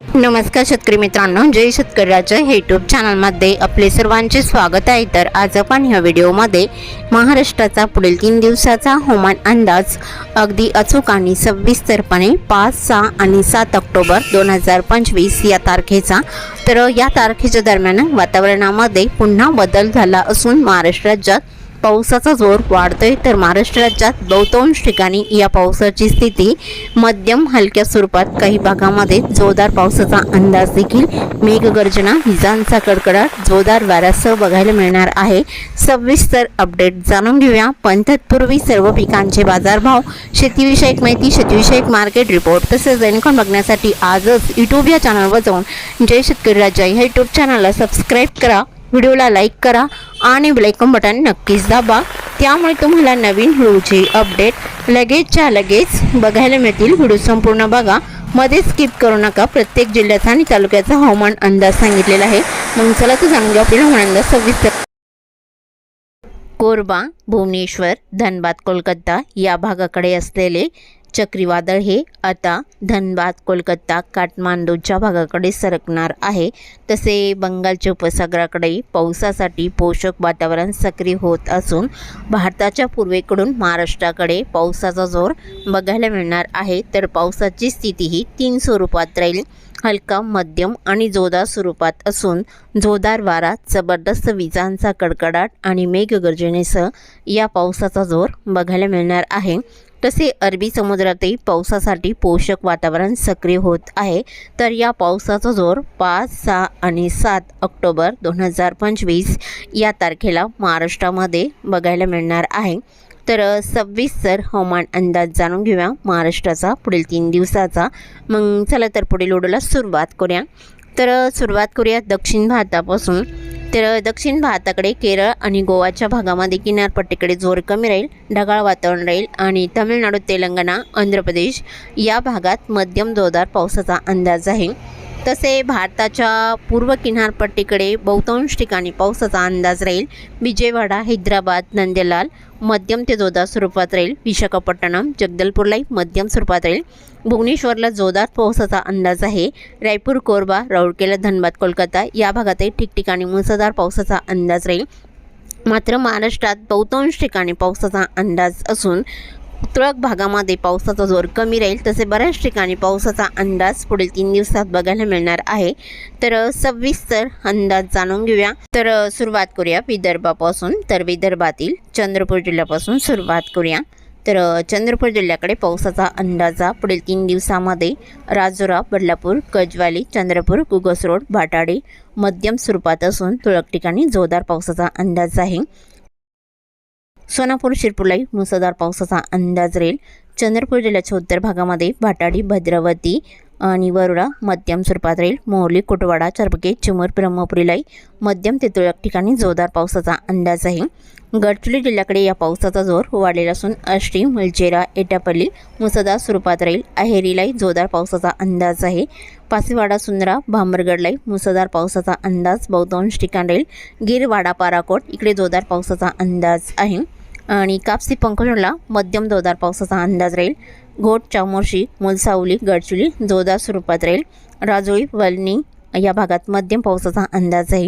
नमस्कार शेतकरी मित्रांनो जय शेतकरी राज्य हे यूट्यूब चॅनलमध्ये आपले सर्वांचे स्वागत आहे. तर आज आपण ह्या व्हिडिओमध्ये महाराष्ट्राचा पुढील तीन दिवसाचा हवामान अंदाज अगदी अचूक आणि सविस्तरपणे पाच सहा आणि सात ऑक्टोबर दोन हजार पंचवीस या तारखेचा. तर या तारखेच्या दरम्यान वातावरणामध्ये पुन्हा बदल झाला असून महाराष्ट्र राज्यात पावसाचा जोर वाढतोय तर महाराष्ट्र राज्यात बहुतांश ठिकाणी या पावसाची स्थिती मध्यम हलक्या स्वरूपात. काही भागामध्ये जोरदार पावसाचा अंदाज देखील मेघगर्जना विजांचा कडकडाट जोरदार वाऱ्यासह बघायला मिळणार आहे. सविस्तर अपडेट जाणून घेऊया. पण तत्पूर्वी सर्व पिकांचे बाजारभाव शेतीविषयक माहिती शेतीविषयक मार्केट रिपोर्ट तसेच दैनिकॉन बघण्यासाठी आजच यूट्यूब या चॅनलवर जाऊन जय शेतकरी राजा ह्या यूट्यूब चॅनलला सबस्क्राईब करा. व्हिडिओला लाईक करा आणि बेलायकॉन बटन नक्कीच दाबा. त्यामुळे तुम्हाला नवीन व्हिडिओचे अपडेट लगेचच्या लगेच बघायला मिळतील. व्हिडिओ संपूर्ण बघा. मध्ये स्किप करू नका. प्रत्येक जिल्ह्याचा आणि तालुक्याचा हवामान अंदाज सांगितलेला आहे. मग चला तर जाणून घेऊ आपल्याला हवामान अंदाज. सविस्तर कोरबा भुवनेश्वर धनबाद कोलकाता या भागाकडे असलेले चक्रीवादळ हे आता धनबाद कोलकाता काठमांडूच्या भागाकडे सरकणार आहे. तसे बंगालच्या उपसागराकडे पावसासाठी पोषक वातावरण सक्रिय होत असून भारताच्या पूर्वेकडून महाराष्ट्राकडे पावसाचा जोर बघायला मिळणार आहे. तर पावसाची स्थिती ही तीन स्वरूपात राहील. हलका मध्यम आणि जोरदार स्वरूपात असून जोरदार वारा जबरदस्त विजांचा कडकडाट आणि मेघगर्जनेसह या पावसाचा जोर बघायला मिळणार आहे. तसे अरबी समुद्रातही पावसासाठी पोषक वातावरण सक्रिय होत आहे. तर या पावसाचा जोर पाच सहा आणि सात ऑक्टोबर दोन हजार पंचवीस या तारखेला महाराष्ट्रामध्ये बघायला मिळणार आहे. तर सविस्तर हवामान अंदाज जाणून घेऊया. महाराष्ट्राचा पुढील तीन दिवसाचा. मग चला तर पुढील ओढूला सुरुवात करूया. तर सुरुवात करूया दक्षिण भारतापासून. तर दक्षिण भारताकडे केरळ आणि गोवाच्या भागामध्ये किनारपट्टीकडे जोर कमी राहील ढगाळ वातावरण राहील आणि तामिळनाडू तेलंगणा आंध्र प्रदेश या भागात मध्यम जोरदार पावसाचा अंदाज आहे. तसे भारताच्या पूर्व किनारपट्टीकडे बहुतांश ठिकाणी पावसाचा अंदाज राहील. विजयवाडा हैदराबाद नंदेलाल मध्यम ते जोरदार स्वरूपात राहील. विशाखापट्टणम जगदलपूरलाही मध्यम स्वरूपात राहील. भुवनेश्वरला जोरदार पावसाचा अंदाज आहे. रायपूर कोरबा राऊरकेला धनबाद कोलकाता या भागातही ठिकठिकाणी मुसळधार पावसाचा अंदाज राहील. मात्र महाराष्ट्रात बहुतांश ठिकाणी पावसाचा अंदाज असून तुरळक भागामध्ये पावसाचा जोर कमी राहील तसे बऱ्याच ठिकाणी पावसाचा अंदाज पुढील तीन दिवसात बघायला मिळणार आहे. तर सविस्तर अंदाज जाणून घेऊया. तर सुरुवात करूया विदर्भापासून. तर विदर्भातील चंद्रपूर जिल्ह्यापासून सुरुवात करूया. तर चंद्रपूर जिल्ह्याकडे पावसाचा अंदाजा पुढील तीन दिवसामध्ये राजुरा बदलापूर कजवाली चंद्रपूर कुगस रोड भाटाडे मध्यम स्वरूपात असून तुरळक ठिकाणी जोरदार पावसाचा अंदाज आहे. सोनापूर शिरपूरलाही मुसळधार पावसाचा अंदाज राहील. चंद्रपूर जिल्ह्याच्या उत्तर भागामध्ये भाटाडी भद्रावती आणि वरुडा मध्यम स्वरूपात राहील. मोहली कुटवाडा चरपके चिमूर ब्रह्मपुरीलाही मध्यम ते तुरळक ठिकाणी जोरदार पावसाचा अंदाज आहे. गडचिरोली जिल्ह्याकडे या पावसाचा जोर वाढलेला असून अष्टी मुलचेरा एटापल्ली मुसळधार स्वरूपात राहील. अहेरीलाही जोरदार पावसाचा अंदाज आहे. पासीवाडा सुंदरा भांबरगडलाही मुसळधार पावसाचा अंदाज बहुतांश ठिकाण राहील. गिरवाडा पाराकोट इकडे जोरदार पावसाचा अंदाज आहे. आणि कापसी पंकजला मध्यम जोरदार पावसाचा अंदाज राहील. घोट चामोर्शी मुलसावली गडचुली जोरदार स्वरूपात राहील. राजोळी वलनी या भागात मध्यम पावसाचा अंदाज आहे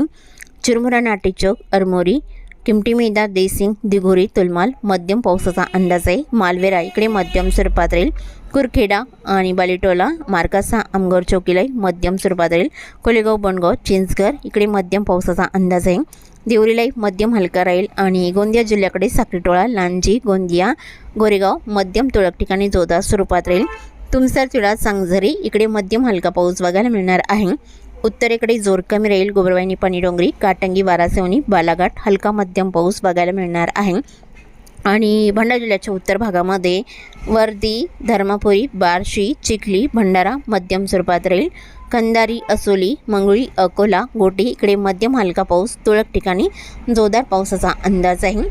चिरमुरा नाटेचौक अरमोरी किमटीमेदा देसिंग दिघोरी तुलमाल मध्यम पावसाचा अंदाज आहे मालवेरा इकडे मध्यम स्वरूपात राहील. कुरखेडा आणि बालिटोला मार्कासा आमगोर चौकीलाही मध्यम स्वरूपात राहील. कोलेगाव बनगाव चिंचघर इकडे मध्यम पावसाचा अंदाज आहे देवरीलाही मध्यम हलका राहील आणि गोंदिया जिल्ह्याकडे साखरीटोळा लांजी गोंदिया गोरेगाव मध्यम तुळक ठिकाणी जोरदार स्वरूपात राहील. तुमसर तिळा सांगझरी इकडे मध्यम हलका पाऊस बघायला मिळणार आहे. उत्तरेकडे जोर कमी राहील गोबरवाहिनी पाणीडोंगरी काटंगी वारासेवणी बालाघाट हलका मध्यम पाऊस बघायला मिळणार आहे. आणि भंडारा जिल्ह्याच्या उत्तर भागामध्ये वर्दी धर्मापुरी बार्शी चिखली भंडारा मध्यम स्वरूपात राहील. कंदारी असोली मंगळी अकोला गोटी इकडे मध्यम हलका पाऊस तुरळक ठिकाणी जोरदार पावसाचा अंदाज आहे.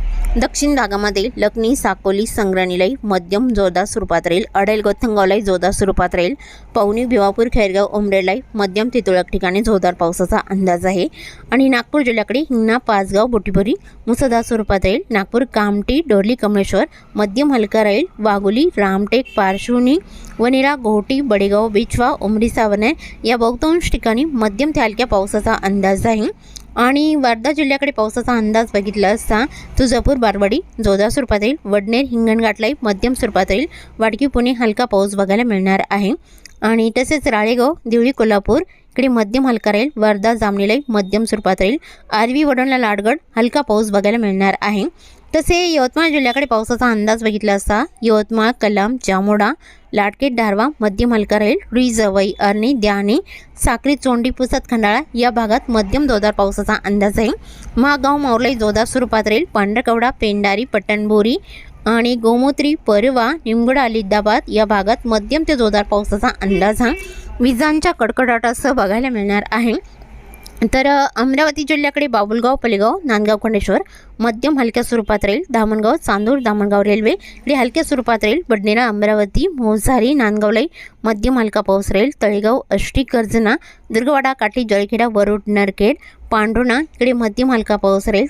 दक्षिण भागामध्ये लखनी साकोली संग्रानीलाही मध्यम जोरदार स्वरूपात राहील. अडेल गोथंगावलाही जोरदार स्वरूपात राहील. पवनी भिवापूर खैरगाव उमरेडलाही मध्यम ते तुरळक ठिकाणी जोरदार पावसाचा अंदाज आहे. आणि नागपूर जिल्ह्याकडे हिंगणा पाचगाव बोटीभरी मुसळधार स्वरूपात राहील. नागपूर कामटी डोरली कमळेश्वर मध्यम हलका राहील. वाघोली रामटेक पारशिवनी वनिरा घोटी बडेगाव बिछवा उमरी सावने या बहुतांश ठिकाणी मध्यम ते हलक्या पावसाचा अंदाज आहे. आणि वर्धा जिल्ह्याकडे पावसाचा अंदाज बघितला असता तुळजापूर बारवाडी जोरदार स्वरूपात येईल. वडनेर हिंगणघाटलाही मध्यम स्वरूपात येईल. वाडकी पुणे हलका पाऊस बघायला मिळणार आहे. आणि तसेच राळेगाव देवळी कोल्हापूर इकडे मध्यम हलका राहील. वर्धा जामनेलाही मध्यम स्वरूपात राहील आरवी वडोणला लाडगड हलका पाऊस बघायला मिळणार आहे. तसे यवतमाळ जिल्ह्याकडे पावसाचा अंदाज बघितला असता यवतमाळ कलाम जामोडा लाटकेट दारवा मध्यम हलका राहील रुई जवई अर्णी द्याने साक्री चोंडी पुसद खंडाळा या भागात मध्यम जोरदार पावसाचा अंदाज आहे. महागाव मावलाई जोरदार स्वरूपात राहील पांढरकवडा पेंडारी पट्टणबोरी आणि गोमूत्री परवा निमगडा अलिदाबाद या भागात मध्यम ते जोरदार पावसाचा अंदाज हा विजांच्या कडकडाटासह बघायला मिळणार आहे. तर अमरावती जिल्ह्याकडे बाबुलगाव पलेगाव नांदगाव खंडेश्वर मध्यम हलक्या स्वरूपात राहील धामणगाव चांदूर धामणगाव रेल्वे. इकडे हलक्या स्वरूपात राहील बडनेरा अमरावती मोझारी नांदगावलाई मध्यम हलका पाऊस राहील. तळेगाव अष्टी कर्जना दुर्गवाडा काठी जळखेडा वरुड नरखेड पांढुणा इकडे मध्यम हलका पाऊस राहील.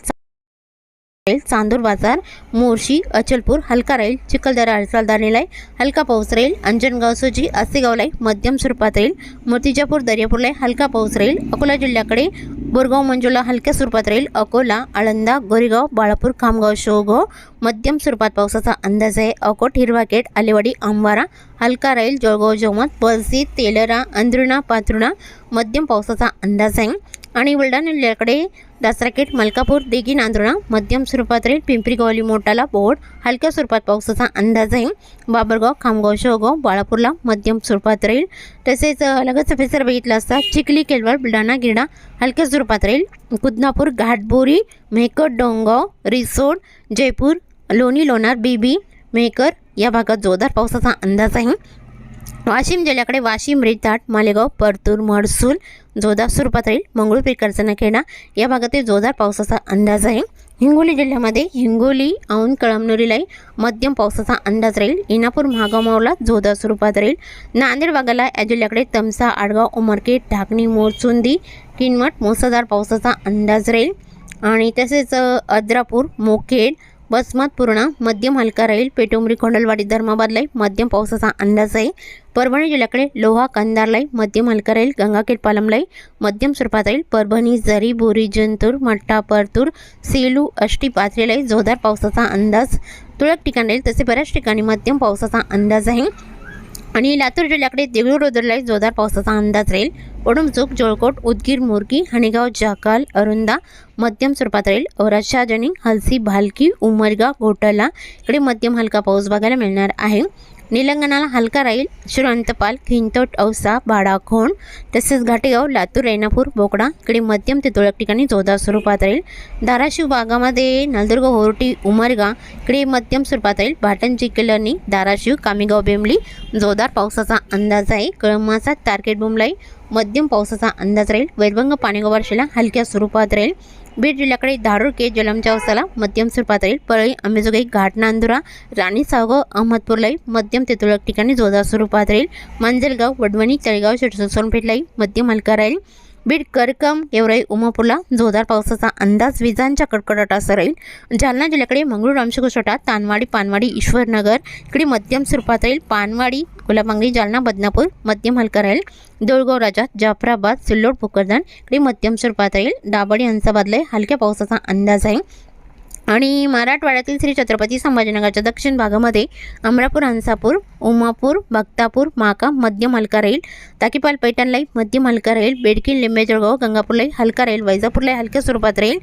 चांदूर बाजार मोर्शी अचलपूर हलका राहील चिखलदरा हलसालदानेलाई हलका पाऊस राहील अंजनगाव सोजी आसेगावलाई मध्यम स्वरूपात राहील मूर्तिजापूर दर्यापूरला हलका पाऊस राहील अकोला जिल्ह्याकडे बोरगाव मंजुला हलक्या स्वरूपात राहील अकोला आळंदा गोरेगाव बाळापूर खामगाव शोगाव मध्यम स्वरूपात पावसाचा अंदाज आहे. अकोट हिरवाकेट आलेवाडी आंबारा हलका राहील जळगाव जवमत पळसी तेलरा अंद्रुणा पाथरुणा मध्यम पावसाचा अंदाज आहे. आणि बुलढाणा जिल्ह्याकडे दासराकेट मलकापूर देगी नांदुणा मध्यम स्वरूपात राहील पिंपरी गवली मोठाला बोर्ड हलक्या स्वरूपात पावसाचा अंदाज आहे. बाबरगाव खामगाव शेवगाव बाळापूरला मध्यम स्वरूपात राहील तसेच लगत सफेसर फेसर असता चिखली केलवड बुलढाणा गिरडा हलक्या स्वरूपात राहील कुदनापूर घाटबोरी मेहकर डोंगाव रिसोड जयपूर लोणी लोणार बीबी मेहकर या भागात जोरदार पावसाचा अंदाज आहे. वाशिम जिल्ह्याकडे वाशिम रेताट मालेगाव परतूर महसूल जोधा स्वरूपात राहील मंगळूर करचनाखेडा या भागातील जोरदार पावसाचा अंदाज आहे. हिंगोली जिल्ह्यामध्ये हिंगोली औंध कळमनुरीलाही मध्यम पावसाचा अंदाज राहील. इनापूर महागामावला जोरदार स्वरूपात राहील. नांदेड भागाला या जिल्ह्याकडे तमसा आडगाव उमरखेड ढाकणी मोरचुंदी किनवट मुसळधार पावसाचा अंदाज राहील. आणि तसेच अद्रापूर मोखेड बसमत पूर्णा मध्यम हलका राहील पेटोमरी कोंडलवाडी धर्माबादलाही मध्यम पावसाचा अंदाज आहे. परभणी जिल्ह्याकडे लोहा कंदारलाई मध्यम हलका राहील गंगाखेड पालमलाई मध्यम स्वरूपात राहील परभणी जरी बोरी जंतूर मठ्ठा परतूर सेलू अष्टी पाथरेलाई जोरदार पावसाचा अंदाज. तुरळक ठिकाणी राहील तसे बऱ्याच ठिकाणी मध्यम पावसाचा अंदाज आहे. आणि लातूर जिल्ह्याकडे देगलूर रोदरलाई जोरदार पावसाचा अंदाज राहील. ओडमचूक जोळकोट उदगीर मोरकी हणेगाव जाकाल अरुंदा मध्यम स्वरूपात राहील. औराशा जनिंग हलसी भालकी उमरगा घोटाला. इकडे मध्यम हलका पाऊस बघायला मिळणार आहे. निलंगणाला हलका राहील. श्रीअंतपाल खिंतोट औसा बाडाखोंड तसेच घाटेगाव लातूर रेणापूर बोकडा इकडे मध्यम ते तुरळक ठिकाणी जोरदार स्वरूपात राहील. धाराशिव भागामध्ये नलदुर्ग होरटी उमरगा इकडे मध्यम स्वरूपात राहील. भाटण चिकलनी धाराशिव कामेगाव बेंबली जोरदार पावसाचा अंदाज आहे. कळमाचा तारकेट बुमलाई मध्यम पावसाचा अंदाज राहील. वैरभंग पाणेगाव शिला हलक्या स्वरूपात राहील. बीड जिल्ह्याकडे धारूर के जलमच्या अवस्थाला मध्यम स्वरूपात राहील परळी अंबेजोगाई घाट नांदुरा राणी सावगाव अहमदपूरलाई मध्यम ते तुरळक ठिकाणी जोरदार स्वरूपात राहील. मांजलगाव वडवणी तळेगाव सोनपेठलाई मध्यम हलका राहील. बीड करकम गेवराई उमापूरला जोरदार पावसाचा अंदाज विजांच्या कडकडाटासह राहील. जालना जिल्ह्याकडे मंगळूर रामशेकोशोटा तानवाडी पानवाडी ईश्वरनगर इकडे मध्यम स्वरूपात राहील. पानवाडी गुलाबांगरी जालना बदनापूर मध्यम हलका राहील. देऊळगाव राजा जाफराबाद सिल्लोड भोकरदन इकडे मध्यम स्वरूपात राहील. दाबडी हंसाबादला हलक्या पावसाचा अंदाज आहे. आणि मराठवाड्यातील श्री छत्रपती संभाजीनगरच्या दक्षिण भागामध्ये अमरापूर हंसापूर उमापूर भक्तापूर माका मध्यम हलका राहील ताकीपाल पैठणलाही मध्यम हलका राहील बेडकीन लिंबेजळगाव गंगापूरलाई गंगापूरलाही हलका राहील वैजापूरलाही हलक्या स्वरूपात राहील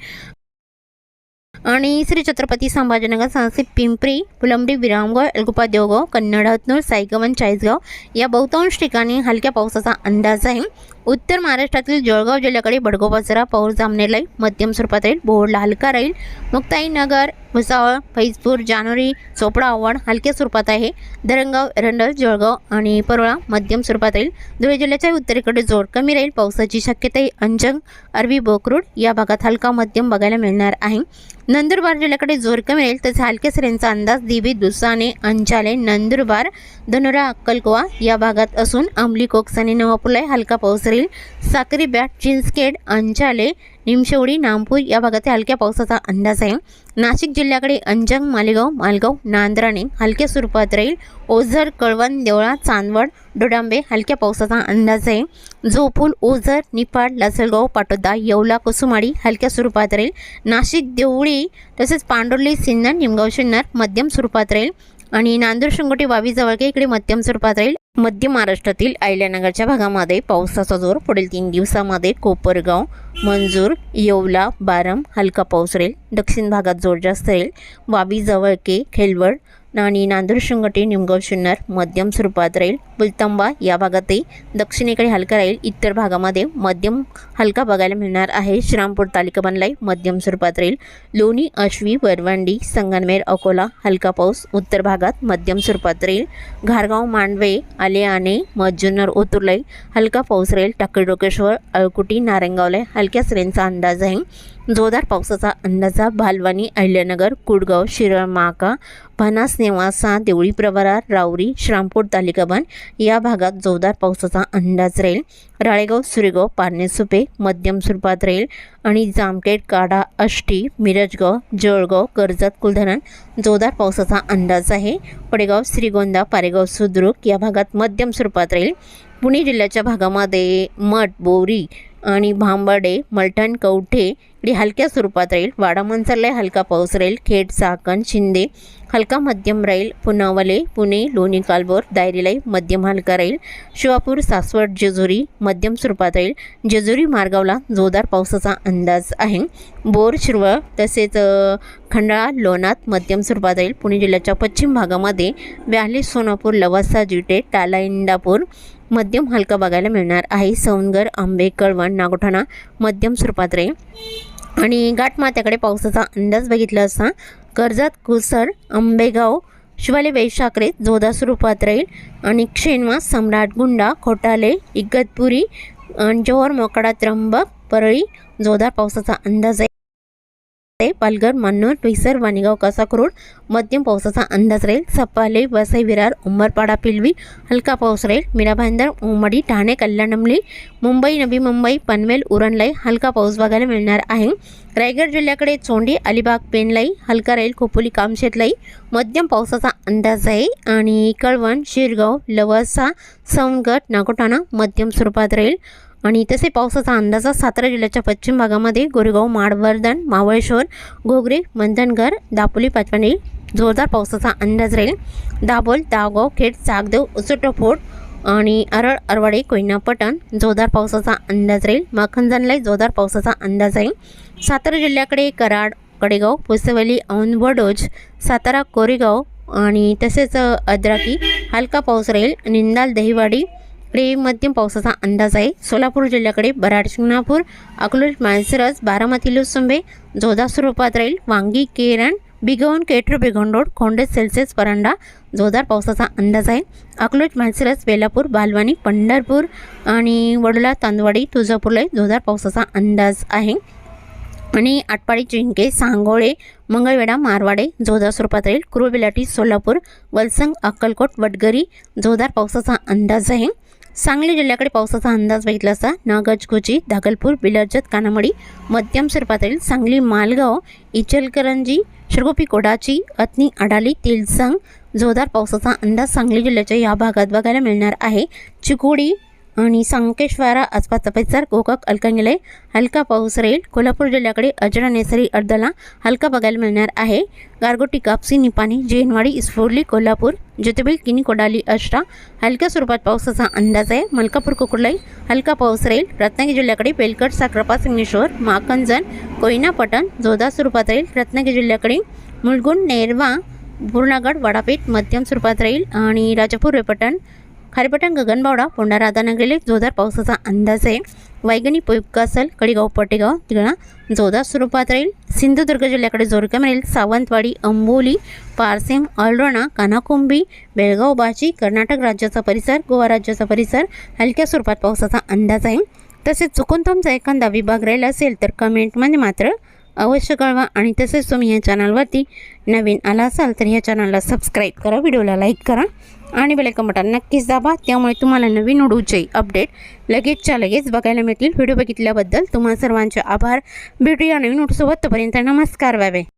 आणि श्री छत्रपती संभाजीनगर सांसी पिंपरी फुलंबरी विरामगाव एलगुपा देवगाव कन्नड हतनूर साईगवन चाळीसगाव या बहुतांश ठिकाणी हलक्या पावसाचा अंदाज आहे. उत्तर महाराष्ट्रातील जळगाव जिल्ह्याकडे बडगाव बाजारा पौर जामनेरलाई मध्यम स्वरूपात राहील बोर्डला हलका राहील मुक्ताईनगर भुसावळ फैजपूर जानोरी चोपडा आव्हाड हलक्या स्वरूपात आहे. धरणगाव एरंडल जळगाव आणि परोळा मध्यम स्वरूपात राहील धुळे जिल्ह्याच्या उत्तरेकडे जोर कमी राहील पावसाची शक्यताही अंजंग अरबी बोकरूड या भागात हलका मध्यम बघायला मिळणार आहे. नंदुरबार जिल्ह्याकडे जोर कमी राहील तसेच हलक्या सरींचा अंदाज दिवी दुसाने अंचाले नंदुरबार धनुरा अक्कलकोवा या भागात असून अंबली कोकसाने नवापूरला हलका पाऊस राहील साक्री बॅट चिंचखेड अंचाले निमशेवडी नामपूर या भागातील हलक्या पावसाचा अंदाज आहे. नाशिक जिल्ह्याकडे अंजंग मालेगाव मालगाव नांद्राणे हलक्या स्वरूपात राहील. ओझर कळवण देवळा चांदवड डोडांबे हलक्या पावसाचा अंदाज आहे. जोपूल ओझर निपाड लासलगाव पाटोदा येवला कुसुमाडी हलक्या स्वरूपात राहील. नाशिक देवळी तसेच पांडुर्ली सिन्नर निमगाव शिन्नर मध्यम स्वरूपात राहील. आणि नांदूर शिंगोटी बावीजवळ इकडे मध्यम स्वरूपात राहील. मध्य महाराष्ट्रातील अहिल्यानगरच्या भागामध्ये पावसाचा जोर. पुढील तीन दिवसामध्ये कोपरगाव मंजूर येवला बारम हलका पाऊस राहील दक्षिण भागात जोर जास्त राहील वावी जवळके खेलवड आणि नांदूर शिंगोटी निमगाव शिन्नर मध्यम स्वरूपात राहील बुलतंबा या भागातही दक्षिणेकडे हलका राहील इतर भागामध्ये मध्यम हलका बघायला मिळणार आहे श्रामपूर तालुका बनलाई मध्यम स्वरूपात राहील लोणी अश्वी वरवंडी संगनमेर अकोला हलका पाऊस उत्तर भागात मध्यम स्वरूपात राहील घारगाव मांडवे आलेआणे मज्जुन्नर ओतुर्लाई हलका पाऊस राहील टाकळी डोकेश्वर अळकुटी नारायणगावला हलक्या सरींचा अंदाज आहे जोरदार पावसाचा अंदाजा भालवानी अहिल्यानगर कुडगाव शिरळ माका भनास नेवासा देवळी प्रवरा रावरी श्रामपूर तालिकाबान या भागात जोरदार पावसाचा अंदाज राहील. राळेगाव सुरेगाव पारनेसुपे मध्यम स्वरूपात राहील आणि जामखेड काडा आष्टी मिरजगाव जळगाव कर्जत कुलधरण जोरदार पावसाचा अंदाज आहे. पडेगाव श्रीगोंदा पारेगाव सुद्रुक या भागात मध्यम स्वरूपात राहील. पुणे जिल्ह्याच्या भागामध्ये मठ बोरी आणि भांबडे मलठण कवठे इकडे हलक्या स्वरूपात राहील. वाडामनसरला हलका पाऊस राहील. खेड चाकण शिंदे हलका मध्यम राहील. पुनावले पुणे लोणी कालबोर दायरीलाई मध्यम हलका राहील. शिवापूर सासवड जेजुरी मध्यम स्वरूपात राहील. जेजुरी मार्गावला जोरदार पावसाचा अंदाज आहे. बोर शिरवळ तसेच खंडाळा लोणात मध्यम स्वरूपात राहील. पुणे जिल्ह्याच्या पश्चिम भागामध्ये व्याली सोनापूर लवासा जिटे टाला इंदापूर मध्यम हलका बघायला मिळणार आहे. सोनगर आंबे कळवण नागोठाणा मध्यम स्वरूपात रे आणि घाटमाथ्याकडे पावसाचा अंदाज बघितला असता कर्जत कुसर आंबेगाव शिवाले वैशाखरे जोधा स्वरूपात राहील आणि क्षेणवा सम्राट गुंडा खोटाले इगतपुरी जोहर मोकडा त्र्यंबक परळी जोरदार पावसाचा अंदाज आहे. ते पालघर मन्नूर विसर वाणीगाव कासाकरोड मध्यम पावसाचा अंदाज राहील. सपाले वसई विरार उंबरपाडा पिलवी हलका पाऊस राहील. मीरा भाईंदर उमडी ठाणे कल्याणमली मुंबई नवी मुंबई पनवेल उरणलाई हलका पाऊस बघायला मिळणार आहे. रायगड जिल्ह्याकडे चोंडी अलिबाग पेनलाई हलका राहील. खोपोली कामशेतलाई मध्यम पावसाचा अंदाज आहे. आणि कळवण शिरगाव लवासा सवंगट नागोठाणा मध्यम स्वरूपात राहील. आणि तसे पावसाचा अंदाज सातारा जिल्ह्याच्या पश्चिम भागामध्ये गोरेगाव माडवर्धन मावळेश्वर घोगरे मंधनगर दापोली पाचपाणी जोरदार पावसाचा अंदाज राहील. दाभोल दावगाव खेड सागदेव उसटफोड आणि अरळ अरवाडे कोयना पटण जोरदार पावसाचा अंदाज राहील. माखनजनलाई जोरदार पावसाचा अंदाज राहील. सातारा जिल्ह्याकडे कराड कडेगाव पुसवली औंध वडोज सातारा कोरेगाव आणि तसेच अद्राकी हलका पाऊस राहील. निंदाल दहिवाडी इकडे मध्यम पावसाचा अंदाज आहे. सोलापूर जिल्ह्याकडे बराड शिंगणापूर अकलूज माळशिरस बारामती लुसुंबे जोधा स्वरूपात राहील. वांगी केरण बिगवण केटर बेगोंडोड खोंडे सेल्सिअस परांडा जोरदार पावसाचा अंदाज आहे. अकलूज माळशिरस वेलापूर बालवानी पंढरपूर आणि वडोला तांदवाडी तुळजापूरला जोरदार पावसाचा अंदाज आहे. आणि आटपाडी जिंके सांगोळे मंगळवेढा मारवाडे जोरदार स्वरूपात राहील. कुरुबिलाटी सोलापूर वलसंग अक्कलकोट वडगरी जोरदार पावसाचा अंदाज आहे. सांगली जिल्ह्याकडे पावसाचा अंदाज बघितला असता नागजगोजी दागलपूर बिलर्जत कानामडी मध्यम स्वरूपातील सांगली मालगाव इचलकरंजी शिरगोपी कोडाची अत्नी अडाली तिलसंग जोरदार पावसाचा अंदाज सांगली जिल्ह्याच्या या भागात बघायला मिळणार आहे. चिकोडी आणि संकेश्वारा आसपास तपेसर गोकाक अलकंगले हलका पाऊस राहील कोल्हापूर जिल्ह्याकडे अजरा नेसरी अर्धला हलका बघायला मिळणार आहे. गारगोटी कापसी निपाणी जेनवाडी इस्फोर्ली कोल्हापूर ज्योतिबेल किनी कोडाली अष्टा हलक्या स्वरूपात पावसाचा अंदाज आहे. मलकापूर कुकुडलाई हलका पाऊस राहील रत्नागिरी जिल्ह्याकडे पेलकट साखरपा सिंगेश्वर माकंजन कोयना पटण जोरदार स्वरूपात राहील रत्नागिरी जिल्ह्याकडे मुलगुण नेरवा पूर्णागड वडापेठ मध्यम स्वरूपात राहील आणि राजापूर रेपटण खारेपाटण गगनबावडा पोंडा राधानगरीला जोरदार पावसाचा अंदाज आहे. वैगणी पोयकासल कडेगाव पटेगाव तिकडा जोरदार स्वरूपात राहील. सिंधुदुर्ग जिल्ह्याकडे जोरकम राहील. सावंतवाडी अंबोली पारसेम अळरणा कानाकुंबी बेळगाव बाची कर्नाटक राज्याचा परिसर गोवा राज्याचा परिसर हलक्या स्वरूपात पावसाचा अंदाज आहे. तसेच चुकून तुमचा एखादा विभाग राहिला असेल तर कमेंटमध्ये मात्र अवश्य कळवा आणि तसेच तुम्ही या चॅनलवरती नवीन आला असाल तर या चॅनलला सबस्क्राईब करा व्हिडिओला लाईक करा. आणि बेलायकन बटन नक्कीच दाबा. त्यामुळे तुम्हाला नवीन उडूचे अपडेट लगेचच्या लगेच बघायला मिळतील. व्हिडिओ बघितल्याबद्दल तुम्हा सर्वांचे आभार. भेटूया नवीन व्हिडिओसोबत तोपर्यंत नमस्कार व्हावे